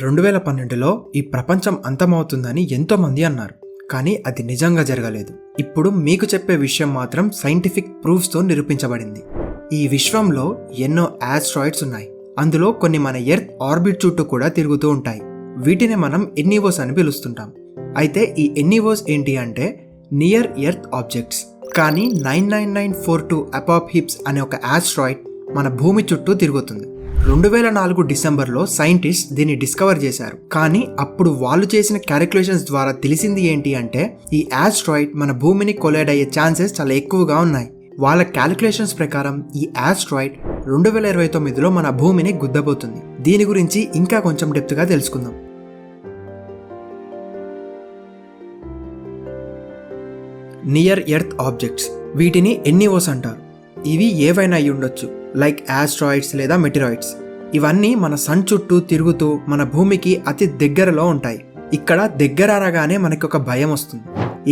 రెండు వేల పన్నెండులో ఈ ప్రపంచం అంతమవుతుందని ఎంతో మంది అన్నారు. కానీ అది నిజంగా జరగలేదు. ఇప్పుడు మీకు చెప్పే విషయం మాత్రం సైంటిఫిక్ ప్రూఫ్స్తో నిరూపించబడింది. ఈ విశ్వంలో ఎన్నో ఆస్ట్రాయిడ్స్ ఉన్నాయి. అందులో కొన్ని మన ఎర్త్ ఆర్బిట్ చుట్టూ కూడా తిరుగుతూ ఉంటాయి. వీటిని మనం ఎన్నివోస్ అని పిలుస్తుంటాం. అయితే ఈ ఎన్నివోస్ ఏంటి అంటే నియర్ ఎర్త్ ఆబ్జెక్ట్స్. కానీ nine nine nine four two Apophis అనే ఒక ఆస్ట్రాయిడ్ మన భూమి చుట్టూ తిరుగుతుంది. రెండు వేల నాలుగు డిసెంబర్లో సైంటిస్ట్ దీన్ని డిస్కవర్ చేశారు. కానీ అప్పుడు వాళ్ళు చేసిన క్యాలిక్యులేషన్స్ ద్వారా తెలిసింది ఏంటి అంటే ఈ ఆస్ట్రాయిడ్ మన భూమిని కొలైడ్ అయ్యే ఛాన్సెస్ చాలా ఎక్కువగా ఉన్నాయి. వాళ్ళ క్యాలిక్యులేషన్స్ ప్రకారం ఈ ఆస్ట్రాయిడ్ రెండు వేల ఇరవై తొమ్మిదిలో మన భూమిని గుద్దబోతుంది. దీని గురించి ఇంకా కొంచెం డెప్త్గా తెలుసుకుందాం. నియర్ ఎర్త్ ఆబ్జెక్ట్స్ వీటిని ఎన్నివోస్ అంటారు? ఇవి ఏవైనా అయి ఉండొచ్చు. లైక్ ఆస్ట్రాయిడ్స్ లేదా మెటిరాయిడ్స్. ఇవన్నీ మన సన్ చుట్టూ తిరుగుతూ మన భూమికి అతి దగ్గరలో ఉంటాయి. ఇక్కడ దగ్గర అనగానే మనకి ఒక భయం వస్తుంది.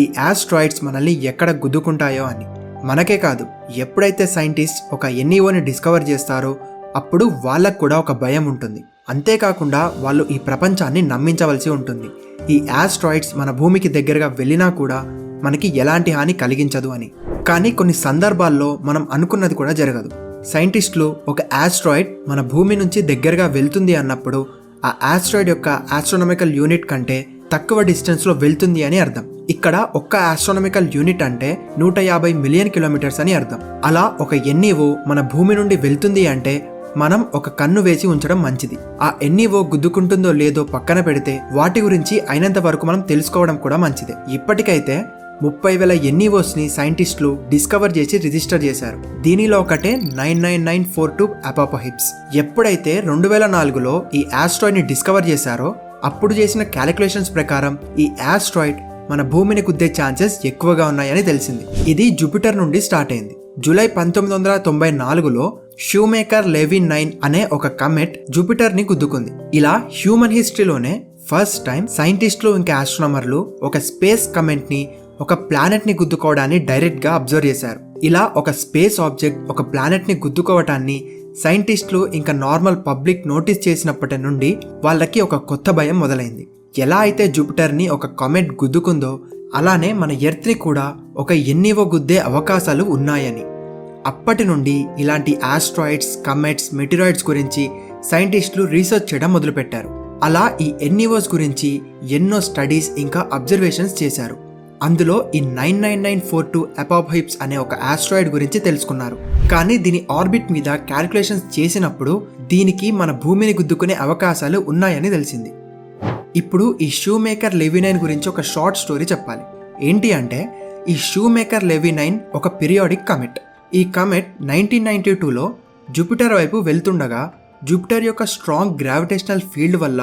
ఈ ఆస్ట్రాయిడ్స్ మనల్ని ఎక్కడ గుద్దుకుంటాయో అని. మనకే కాదు ఎప్పుడైతే సైంటిస్ట్ ఒక ఎన్ఈఓని డిస్కవర్ చేస్తారో అప్పుడు వాళ్ళకు కూడా ఒక భయం ఉంటుంది. అంతేకాకుండా వాళ్ళు ఈ ప్రపంచాన్ని నమ్మించవలసి ఉంటుంది. ఈ ఆస్ట్రాయిడ్స్ మన భూమికి దగ్గరగా వెళ్ళినా కూడా మనకి ఎలాంటి హాని కలిగించదు అని. కానీ కొన్ని సందర్భాల్లో మనం అనుకున్నది కూడా జరగదు. సైంటిస్టులు ఒక ఆస్ట్రాయిడ్ మన భూమి నుంచి దగ్గరగా వెళ్తుంది అన్నప్పుడు ఆ ఆస్ట్రాయిడ్ యొక్క ఆస్ట్రోనమికల్ యూనిట్ కంటే తక్కువ డిస్టెన్స్లో వెళ్తుంది అని అర్థం. ఇక్కడ ఒక్క ఆస్ట్రోనమికల్ యూనిట్ అంటే నూట యాభై మిలియన్ కిలోమీటర్స్ అని అర్థం. అలా ఒక ఎన్ఈఓ మన భూమి నుండి వెళ్తుంది అంటే మనం ఒక కన్ను వేసి ఉంచడం మంచిది. ఆ ఎన్ఈఓ గుద్దుకుంటుందో లేదో పక్కన పెడితే వాటి గురించి అయినంత వరకు మనం తెలుసుకోవడం కూడా మంచిదే. ఇప్పటికైతే ముప్పై వేల ఎన్ఈఓస్ని సైంటిస్టులు డిస్కవర్ చేసి రిజిస్టర్ చేశారు. దీనిలో ఒకటే nine nine nine four two Apophis. ఎప్పుడైతే రెండు వేల నాలుగులో ఈ ఆస్ట్రాయిడ్ని డిస్కవర్ చేశారో అప్పుడు చేసిన క్యాలిక్యులేషన్స్ ప్రకారం ఈ ఆస్ట్రాయిడ్ మన భూమిని కుద్దే ఛాన్సెస్ ఎక్కువగా ఉన్నాయని తెలిసింది. ఇది జూపిటర్ నుండి స్టార్ట్ అయింది. జూలై పంతొమ్మిది వందల తొంభై నాలుగులో షూమేకర్ లెవిన్ నైన్ అనే ఒక కమెట్ జూపిటర్ని గుద్దుకుంది ఇలా హ్యూమన్ హిస్టరీలోనే ఫస్ట్ టైం సైంటిస్టులు ఇంకా ఆస్ట్రోనమర్లు ఒక స్పేస్ కమెంట్ని ఒక ప్లానెట్ని గుద్దుకోవడాన్ని డైరెక్ట్గా అబ్జర్వ్ చేశారు. ఇలా ఒక స్పేస్ ఆబ్జెక్ట్ ఒక ప్లానెట్ని గుద్దుకోవటాన్ని సైంటిస్టులు ఇంకా నార్మల్ పబ్లిక్ నోటీస్ చేసినప్పటి నుండి వాళ్ళకి ఒక కొత్త భయం మొదలైంది. ఎలా అయితే జూపిటర్ని ఒక కమెంట్ గుద్దుకుందో అలానే మన ఎర్త్ని కూడా ఒక ఎన్నివో గుద్దే అవకాశాలు ఉన్నాయని. అప్పటి నుండి ఇలాంటి ఆస్ట్రాయిడ్స్ కమెట్స్ మెటీరాయిడ్స్ గురించి సైంటిస్టులు రీసెర్చ్ చేయడం మొదలుపెట్టారు. అలా ఈ ఎన్నివోస్ గురించి ఎన్నో స్టడీస్ ఇంకా అబ్జర్వేషన్స్ చేశారు. అందులో ఈ nine nine nine four two Apophis అనే ఒక ఆస్ట్రాయిడ్ గురించి తెలుసుకున్నారు. కానీ దీని ఆర్బిట్ మీద క్యాలిక్యులేషన్స్ చేసినప్పుడు దీనికి మన భూమిని గుద్దుకునే అవకాశాలు ఉన్నాయని తెలిసింది. ఇప్పుడు ఈ షూ మేకర్ లెవీనైన్ గురించి ఒక షార్ట్ స్టోరీ చెప్పాలి. ఏంటి అంటే ఈ షూ మేకర్ లెవీనైన్ ఒక పీరియాడిక్ కమెట్. ఈ కమెట్ నైన్టీన్ నైన్టీ టూలో జూపిటర్ వైపు వెళ్తుండగా జూపిటర్ యొక్క స్ట్రాంగ్ గ్రావిటేషనల్ ఫీల్డ్ వల్ల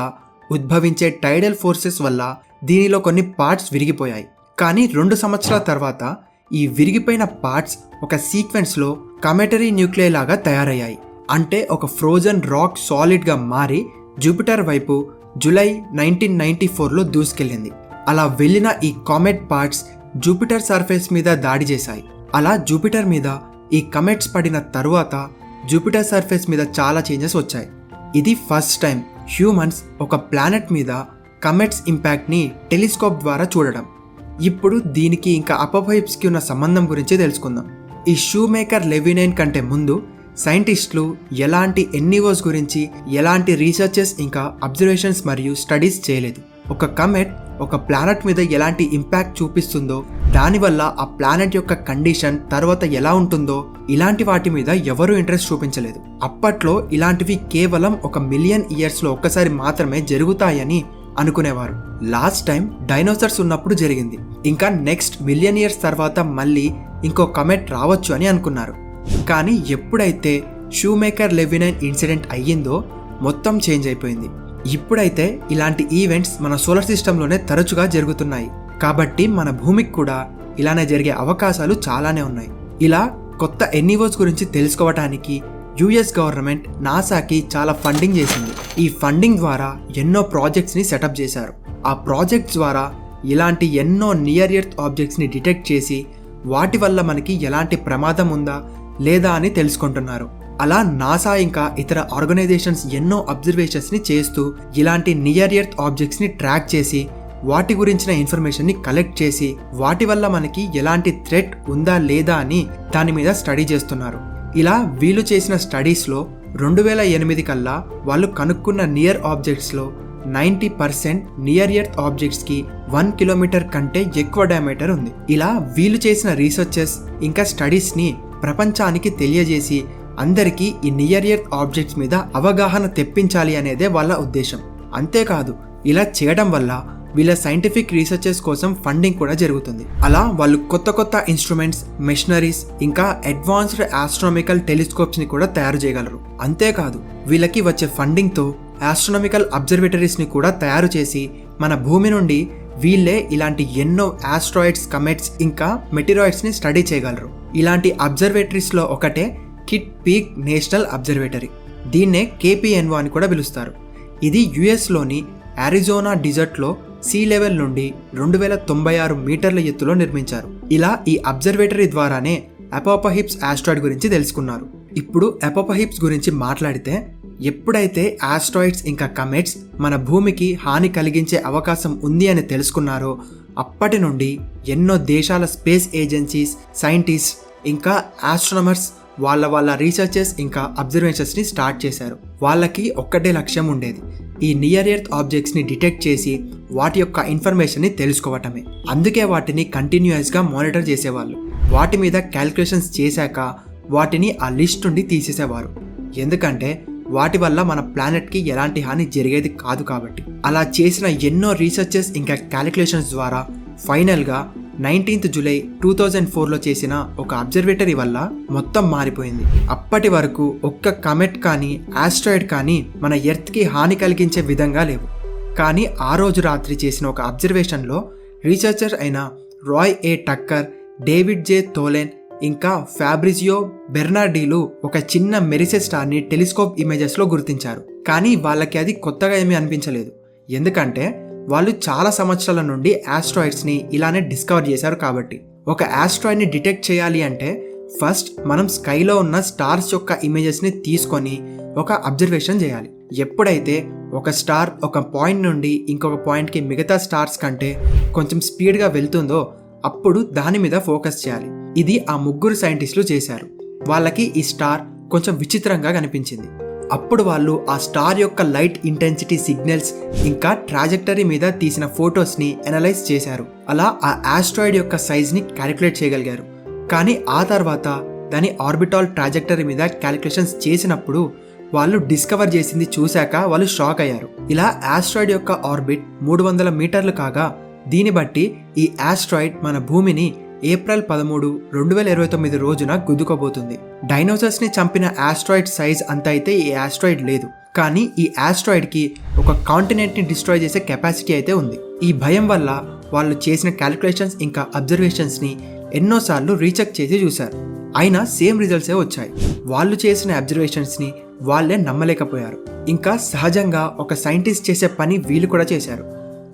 ఉద్భవించే టైడల్ ఫోర్సెస్ వల్ల దీనిలో కొన్ని పార్ట్స్ విరిగిపోయాయి. కానీ రెండు సంవత్సరాల తర్వాత ఈ విరిగిపోయిన పార్ట్స్ ఒక సీక్వెన్స్లో కమెటరీ న్యూక్లియర్ లాగా తయారయ్యాయి. అంటే ఒక ఫ్రోజన్ రాక్ సాలిడ్గా మారి జూపిటర్ వైపు జూలై నైన్టీన్ నైన్టీ ఫోర్లో దూసుకెళ్ళింది. అలా వెళ్ళిన ఈ కామెట్ పార్ట్స్ జూపిటర్ సర్ఫేస్ మీద దాడి చేశాయి. అలా జూపిటర్ మీద ఈ కమెట్స్ పడిన తరువాత జూపిటర్ సర్ఫేస్ మీద చాలా చేంజెస్ వచ్చాయి. ఇది ఫస్ట్ టైం హ్యూమన్స్ ఒక ప్లానెట్ మీద కమెట్స్ ఇంపాక్ట్ని టెలిస్కోప్ ద్వారా చూడడం. ఇప్పుడు దీనికి ఇంకా అపవైబ్స్కి ఉన్న సంబంధం గురించి తెలుసుకుందాం. ఈ షూ మేకర్ లెవినైన్ కంటే ముందు సైంటిస్టులు ఎలాంటి ఎన్నివోస్ గురించి ఎలాంటి రీసెర్చెస్ ఇంకా అబ్జర్వేషన్స్ మరియు స్టడీస్ చేయలేదు. ఒక కమెట్ ఒక ప్లానెట్ మీద ఎలాంటి ఇంపాక్ట్ చూపిస్తుందో దానివల్ల ఆ ప్లానెట్ యొక్క కండిషన్ తర్వాత ఎలా ఉంటుందో ఇలాంటి వాటి మీద ఎవరూ ఇంట్రెస్ట్ చూపించలేదు. అప్పట్లో ఇలాంటివి కేవలం ఒక మిలియన్ ఇయర్స్లో ఒక్కసారి మాత్రమే జరుగుతాయని అనుకునేవారు. లాస్ట్ టైం డైనోసర్స్ ఉన్నప్పుడు జరిగింది. ఇంకా నెక్స్ట్ మిలియన్ ఇయర్స్ తర్వాత మళ్ళీ ఇంకో కమెట్ రావచ్చు అని అనుకున్నారు. కానీ ఎప్పుడైతే షూ మేకర్ లెవినైన్ ఇన్సిడెంట్ అయ్యిందో మొత్తం చేంజ్ అయిపోయింది. ఇప్పుడైతే ఇలాంటి ఈవెంట్స్ మన సోలార్ సిస్టంలోనే తరచుగా జరుగుతున్నాయి. కాబట్టి మన భూమికి కూడా ఇలానే జరిగే అవకాశాలు చాలానే ఉన్నాయి. ఇలా కొత్త ఎన్నివోస్ గురించి తెలుసుకోవటానికి యుఎస్ గవర్నమెంట్ నాసాకి చాలా ఫండింగ్ చేసింది. ఈ ఫండింగ్ ద్వారా ఎన్నో ప్రాజెక్ట్స్ని సెటప్ చేశారు. ఆ ప్రాజెక్ట్స్ ద్వారా ఇలాంటి ఎన్నో నియర్ ఎర్త్ ఆబ్జెక్ట్స్ని డిటెక్ట్ చేసి వాటి వల్ల మనకి ఎలాంటి ప్రమాదం ఉందా లేదా అని తెలుసుకుంటున్నారు. అలా నాసా ఇంకా ఇతర ఆర్గనైజేషన్స్ ఎన్నో అబ్జర్వేషన్స్ని చేస్తూ ఇలాంటి నియర్ ఎర్త్ ఆబ్జెక్ట్స్ని ట్రాక్ చేసి వాటి గురించిన ఇన్ఫర్మేషన్ని కలెక్ట్ చేసి వాటి వల్ల మనకి ఎలాంటి థ్రెట్ ఉందా లేదా అని దాని మీద స్టడీ చేస్తున్నారు. ఇలా వీళ్ళు చేసిన స్టడీస్లో రెండు వేల ఎనిమిది కల్లా వాళ్ళు కనుక్కున్న నియర్ ఆబ్జెక్ట్స్లో నైంటీ పర్సెంట్ నియర్ ఎర్త్ ఆబ్జెక్ట్స్కి వన్ కిలోమీటర్ కంటే ఎక్కువ డయామీటర్ ఉంది. ఇలా వీళ్ళు చేసిన రీసెర్చెస్ ఇంకా స్టడీస్ని ప్రపంచానికి తెలియజేసి అందరికీ ఈ నియర్ ఎర్త్ ఆబ్జెక్ట్స్ మీద అవగాహన తెప్పించాలి అనేదే వాళ్ళ ఉద్దేశం. అంతేకాదు ఇలా చేయడం వల్ల వీళ్ళ సైంటిఫిక్ రీసెర్చెస్ కోసం ఫండింగ్ కూడా జరుగుతుంది. అలా వాళ్ళు కొత్త కొత్త ఇన్స్ట్రుమెంట్స్ మెషినరీస్ ఇంకా అడ్వాన్స్డ్ ఆస్ట్రానమికల్ టెలిస్కోప్స్ని కూడా తయారు చేయగలరు. అంతేకాదు వీళ్ళకి వచ్చే ఫండింగ్తో ఆస్ట్రానమికల్ అబ్జర్వేటరీస్ని కూడా తయారు చేసి మన భూమి నుండి వీళ్ళే ఇలాంటి ఎన్నో ఆస్ట్రాయిడ్స్ కమెట్స్ ఇంకా మెటీరాయిడ్స్ని స్టడీ చేయగలరు. ఇలాంటి అబ్జర్వేటరీస్లో ఒకటే కిట్ పీక్ నేషనల్ అబ్జర్వేటరీ దీన్నే కేపీఎన్వో అని కూడా పిలుస్తారు. ఇది యుఎస్లోని అరిజోనా డిజర్ట్లో సీ లెవెల్ నుండి రెండు వేల తొంభై ఆరు మీటర్ల ఎత్తులో నిర్మించారు. ఇలా ఈ అబ్జర్వేటరీ ద్వారానే అపోపహిప్స్ ఆస్ట్రాయిడ్ గురించి తెలుసుకున్నారు. ఇప్పుడు అపోపహిప్స్ గురించి మాట్లాడితే ఎప్పుడైతే ఆస్ట్రాయిడ్స్ ఇంకా కమెట్స్ మన భూమికి హాని కలిగించే అవకాశం ఉంది అని తెలుసుకున్నారో అప్పటి నుండి ఎన్నో దేశాల స్పేస్ ఏజెన్సీస్ సైంటిస్ట్ ఇంకా ఆస్ట్రోనమర్స్ వాళ్ళ వాళ్ళ రీసెర్చెస్ ఇంకా అబ్జర్వేషన్స్ని స్టార్ట్ చేశారు. వాళ్ళకి ఒక్కటే లక్ష్యం ఉండేది ఈ నియర్ ఎర్త్ ఆబ్జెక్ట్స్ని డిటెక్ట్ చేసి వాటి యొక్క ఇన్ఫర్మేషన్ని తెలుసుకోవటమే. అందుకే వాటిని కంటిన్యూస్గా మానిటర్ చేసేవాళ్ళు. వాటి మీద క్యాల్కులేషన్స్ చేశాక వాటిని ఆ లిస్ట్ నుండి తీసేసేవారు. ఎందుకంటే వాటి వల్ల మన ప్లానెట్కి ఎలాంటి హాని జరిగేది కాదు కాబట్టి. అలా చేసిన ఎన్నో రీసెర్చెస్ ఇంకా క్యాలిక్యులేషన్స్ ద్వారా ఫైనల్గా నైన్టీన్త్ జూలై టూ థౌజండ్ ఫోర్లో చేసిన ఒక అబ్జర్వేటరీ వల్ల మొత్తం మారిపోయింది. అప్పటి వరకు ఒక్క కమెట్ కానీ ఆస్ట్రాయిడ్ కానీ మన ఎర్త్కి హాని కలిగించే విధంగా లేవు. కానీ ఆ రోజు రాత్రి చేసిన ఒక అబ్జర్వేషన్లో రీసెర్చర్ అయిన రాయ్ ఏ టక్కర్ డేవిడ్ జే తోలెన్ ఇంకా ఫ్యాబ్రిజియో బెర్నార్డీలు ఒక చిన్న మెరిసే స్టార్ని టెలిస్కోప్ ఇమేజెస్లో గుర్తించారు. కానీ వాళ్ళకి అది కొత్తగా ఏమీ అనిపించలేదు. ఎందుకంటే వాళ్ళు చాలా సంవత్సరాల నుండి ఆస్ట్రాయిడ్స్ని ఇలానే డిస్కవర్ చేశారు కాబట్టి. ఒక ఆస్ట్రాయిడ్ని డిటెక్ట్ చేయాలి అంటే ఫస్ట్ మనం స్కైలో ఉన్న స్టార్స్ యొక్క ఇమేజెస్ని తీసుకొని ఒక అబ్జర్వేషన్ చేయాలి. ఎప్పుడైతే ఒక స్టార్ ఒక పాయింట్ నుండి ఇంకొక పాయింట్కి మిగతా స్టార్స్ కంటే కొంచెం స్పీడ్గా వెళ్తుందో అప్పుడు దాని మీద ఫోకస్ చేయాలి. ఇది ఆ ముగ్గురు సైంటిస్టులు చేశారు. వాళ్ళకి ఈ స్టార్ కొంచెం విచిత్రంగా కనిపించింది. అప్పుడు వాళ్ళు ఆ స్టార్ యొక్క లైట్ ఇంటెన్సిటీ సిగ్నల్స్ ఇంకా ట్రాజెక్టరీ మీద తీసిన ఫొటోస్ని అనలైజ్ చేశారు. అలా ఆ ఆస్ట్రాయిడ్ యొక్క సైజ్ని క్యాలిక్యులేట్ చేయగలిగారు. కానీ ఆ తర్వాత దాని ఆర్బిటాల్ ట్రాజెక్టరీ మీద క్యాలిక్యులేషన్స్ చేసినప్పుడు వాళ్ళు డిస్కవర్ చేసింది చూశాక వాళ్ళు షాక్ అయ్యారు. ఇలా ఆస్ట్రాయిడ్ యొక్క ఆర్బిట్ మూడు వందల మీటర్లు కాగా దీన్ని బట్టి ఈ ఆస్ట్రాయిడ్ మన భూమిని ఏప్రిల్ పదమూడు రెండు వేల ఇరవై తొమ్మిది రోజున గుద్దుకోబోతుంది. డైనోసర్స్ని చంపిన ఆస్ట్రాయిడ్ సైజ్ అంత అయితే ఈ ఆస్ట్రాయిడ్ లేదు. కానీ ఈ ఆస్ట్రాయిడ్కి ఒక కాంటినెంట్ని డిస్ట్రాయ్ చేసే కెపాసిటీ అయితే ఉంది. ఈ భయం వల్ల వాళ్ళు చేసిన క్యాలిక్యులేషన్స్ ఇంకా అబ్జర్వేషన్స్ని ఎన్నోసార్లు రీచెక్ చేసి చూశారు. అయినా సేమ్ రిజల్ట్సే వచ్చాయి. వాళ్ళు చేసిన అబ్జర్వేషన్స్ని వాళ్ళే నమ్మలేకపోయారు. ఇంకా సహజంగా ఒక సైంటిస్ట్ చేసే పని వీళ్ళు కూడా చేశారు.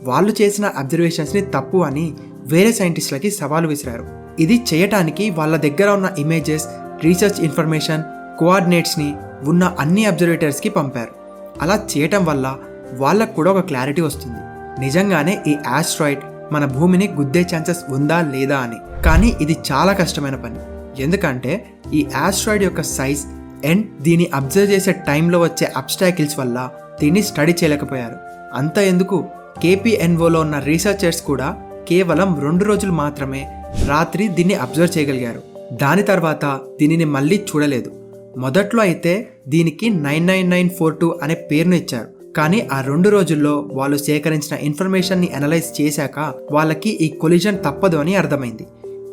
వాళ్ళు చేసిన అబ్జర్వేషన్స్ని తప్పు అని వేరే సైంటిస్టులకి సవాలు విసిరారు. ఇది చేయటానికి వాళ్ళ దగ్గర ఉన్న ఇమేజెస్ రీసెర్చ్ ఇన్ఫర్మేషన్ కోఆర్డినేట్స్ని ఉన్న అన్ని అబ్జర్వేటర్స్కి పంపారు. అలా చేయటం వల్ల వాళ్ళకు కూడా ఒక క్లారిటీ వస్తుంది. నిజంగానే ఈ ఆస్ట్రాయిడ్ మన భూమిని గుద్దే ఛాన్సెస్ ఉందా లేదా అని. కానీ ఇది చాలా కష్టమైన పని. ఎందుకంటే ఈ ఆస్ట్రాయిడ్ యొక్క సైజ్ అండ్ దీన్ని అబ్జర్వ్ చేసే టైంలో వచ్చే అబ్స్టాకిల్స్ వల్ల దీన్ని స్టడీ చేయలేకపోయారు. అంత ఎందుకు? కేపీఎన్ఓలో ఉన్న రీసెర్చర్స్ కూడా కేవలం రెండు రోజులు మాత్రమే రాత్రి దీన్ని అబ్జర్వ్ చేయగలిగారు. దాని తర్వాత దీనిని మళ్ళీ చూడలేదు. మొదట్లో అయితే దీనికి nine nine nine four two అనే పేరును ఇచ్చారు. కానీ ఆ రెండు రోజుల్లో వాళ్ళు సేకరించిన ఇన్ఫర్మేషన్ని అనలైజ్ చేశాక వాళ్ళకి ఈ కొలిజన్ తప్పదు అని అర్థమైంది.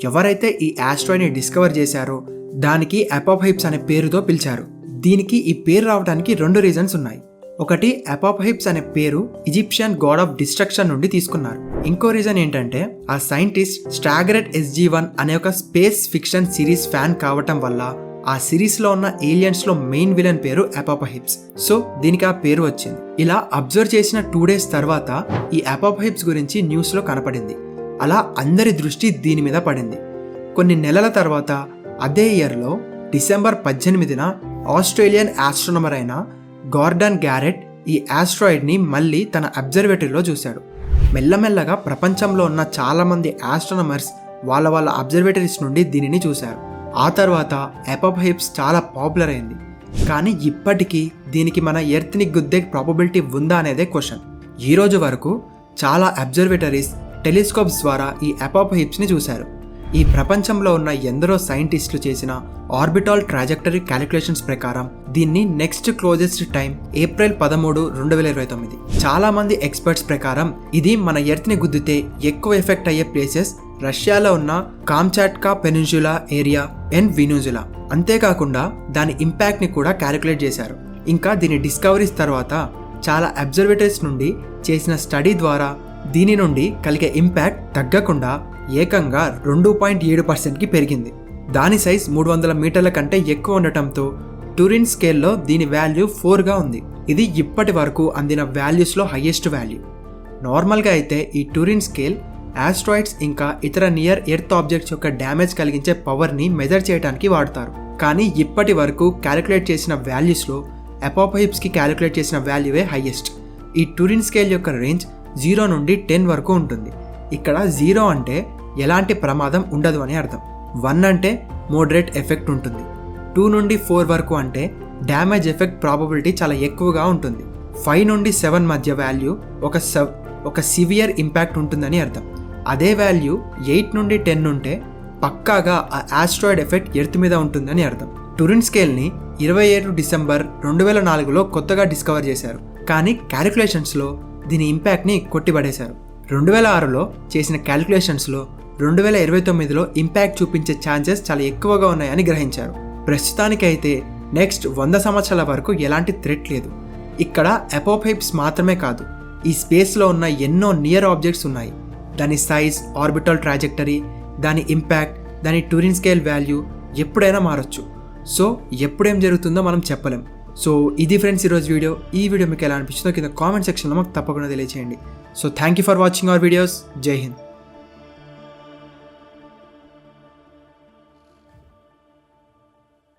ఎవరైతే ఈ ఆస్ట్రాయిడ్ని డిస్కవర్ చేశారో దానికి అపోహైప్స్ అనే పేరుతో పిలిచారు. దీనికి ఈ పేరు రావడానికి రెండు రీజన్స్ ఉన్నాయి. ఒకటి అపోపహైప్స్ అనే పేరు ఈజిప్షియన్ గాడ్ ఆఫ్ డిస్ట్రక్షన్ నుండి తీసుకున్నారు. ఇంకో రీజన్ ఏంటంటే ఆ సైంటిస్ట్ స్టాగరెట్ ఎస్జీ వన్ అనే ఒక స్పేస్ ఫిక్షన్ సిరీస్ ఫ్యాన్ కావటం వల్ల ఆ సిరీస్లో ఉన్న ఏలియన్స్లో మెయిన్ విలన్ పేరు అపోపహిప్స్. సో దీనికి ఆ పేరు వచ్చింది. ఇలా అబ్జర్వ్ చేసిన టూ డేస్ తర్వాత ఈ అపోపహిప్స్ గురించి న్యూస్లో కనపడింది. అలా అందరి దృష్టి దీని మీద పడింది. కొన్ని నెలల తర్వాత అదే ఇయర్లో డిసెంబర్ పద్దెనిమిదిన ఆస్ట్రేలియన్ ఆస్ట్రోనమర్ అయిన గార్డన్ గ్యారెట్ ఈ ఆస్ట్రాయిడ్ని మళ్ళీ తన అబ్జర్వేటరీలో చూశాడు. మెల్లమెల్లగా ప్రపంచంలో ఉన్న చాలామంది ఆస్ట్రనమర్స్ వాళ్ళ వాళ్ళ అబ్జర్వేటరీస్ నుండి దీనిని చూశారు. ఆ తర్వాత ఎపోహైప్స్ చాలా పాపులర్ అయింది. కానీ ఇప్పటికీ దీనికి మన ఎర్త్ని గుద్దే ప్రాబబిలిటీ ఉందా అనేదే క్వశ్చన్ ఈ రోజు వరకు చాలా అబ్జర్వేటరీస్ టెలిస్కోప్స్ ద్వారా ఈ అపోహైప్స్ని చూశారు. ఈ ప్రపంచంలో ఉన్న ఎందరో సైంటిస్టులు చేసిన ఆర్బిటాల్ ట్రాజెక్టరీ క్యాలిక్యులేషన్స్ ప్రకారం దీన్ని నెక్స్ట్ క్లోజెస్ట్ టైం ఏప్రిల్ పదమూడు రెండు వేల ఇరవై తొమ్మిది. చాలా మంది ఎక్స్పర్ట్స్ ప్రకారం ఇది మన ఎర్త్ని గుద్దితే ఎక్కువ ఎఫెక్ట్ అయ్యే ప్లేసెస్ రష్యాలో ఉన్న కామ్చాట్కా పెనిన్జులా ఏరియా అండ్ వినూజులా. అంతేకాకుండా దాని ఇంపాక్ట్ని కూడా క్యాలిక్యులేట్ చేశారు. ఇంకా దీని డిస్కవరీస్ తర్వాత చాలా అబ్జర్వేటరీస్ నుండి చేసిన స్టడీ ద్వారా దీని నుండి కలిగే ఇంపాక్ట్ తగ్గకుండా ఏకంగా రెండు పాయింట్ ఏడు పర్సెంట్కి పెరిగింది. దాని సైజ్ మూడు వందల మీటర్ల కంటే ఎక్కువ ఉండటంతో టూరిన్ స్కేల్లో దీని వాల్యూ ఫోర్గా ఉంది. ఇది ఇప్పటి వరకు అందిన వాల్యూస్లో హయ్యెస్ట్ వాల్యూ. నార్మల్గా అయితే ఈ టూరిన్ స్కేల్ ఆస్ట్రాయిడ్స్ ఇంకా ఇతర నియర్ ఎర్త్ ఆబ్జెక్ట్స్ యొక్క డ్యామేజ్ కలిగించే పవర్ని మెజర్ చేయడానికి వాడతారు. కానీ ఇప్పటి వరకు క్యాలిక్యులేట్ చేసిన వాల్యూస్లో అపోపహిప్స్కి క్యాలిక్యులేట్ చేసిన వాల్యూవే హైయెస్ట్. ఈ టూరిన్ స్కేల్ యొక్క రేంజ్ జీరో నుండి టెన్ వరకు ఉంటుంది. ఇక్కడ జీరో అంటే ఎలాంటి ప్రమాదం ఉండదు అని అర్థం. వన్ అంటే మోడరేట్ ఎఫెక్ట్ ఉంటుంది. టూ నుండి ఫోర్ వరకు అంటే డ్యామేజ్ ఎఫెక్ట్ ప్రాబబిలిటీ చాలా ఎక్కువగా ఉంటుంది. ఫైవ్ నుండి సెవెన్ మధ్య వాల్యూ ఒక సవ్ ఒక సివియర్ ఇంపాక్ట్ ఉంటుందని అర్థం. అదే వాల్యూ ఎయిట్ నుండి టెన్ ఉంటే పక్కాగా ఆ ఆస్ట్రాయిడ్ ఎఫెక్ట్ ఎర్త్ మీద ఉంటుందని అర్థం. టురిన్ స్కేల్ని ఇరవై ఏడు డిసెంబర్ రెండు వేల నాలుగులో కొత్తగా డిస్కవర్ చేశారు. కానీ క్యాలిక్యులేషన్స్లో దీని ఇంపాక్ట్ని కొట్టిపడేశారు. రెండు వేల ఆరులో చేసిన క్యాలిక్యులేషన్స్లో రెండు వేల ఇరవై తొమ్మిదిలో ఇంపాక్ట్ చూపించే ఛాన్సెస్ చాలా ఎక్కువగా ఉన్నాయని గ్రహించారు. ప్రస్తుతానికైతే నెక్స్ట్ వంద సంవత్సరాల వరకు ఎలాంటి థ్రెట్ లేదు. ఇక్కడ అపోపైప్స్ మాత్రమే కాదు ఈ స్పేస్లో ఉన్న ఎన్నో నియర్ ఆబ్జెక్ట్స్ ఉన్నాయి. దాని సైజ్ ఆర్బిటల్ ట్రాజెక్టరీ దాని ఇంపాక్ట్ దాని టూరిన్ స్కేల్ వాల్యూ ఎప్పుడైనా మారొచ్చు. సో ఎప్పుడేం జరుగుతుందో మనం చెప్పలేం. సో ఇది ఫ్రెండ్స్ ఈరోజు వీడియో. ఈ వీడియో మీకు ఎలా అనిపించిందో కింద కామెంట్ సెక్షన్లో మాకు తప్పకుండా తెలియజేయండి so thank you for watching our videos జై హింద్.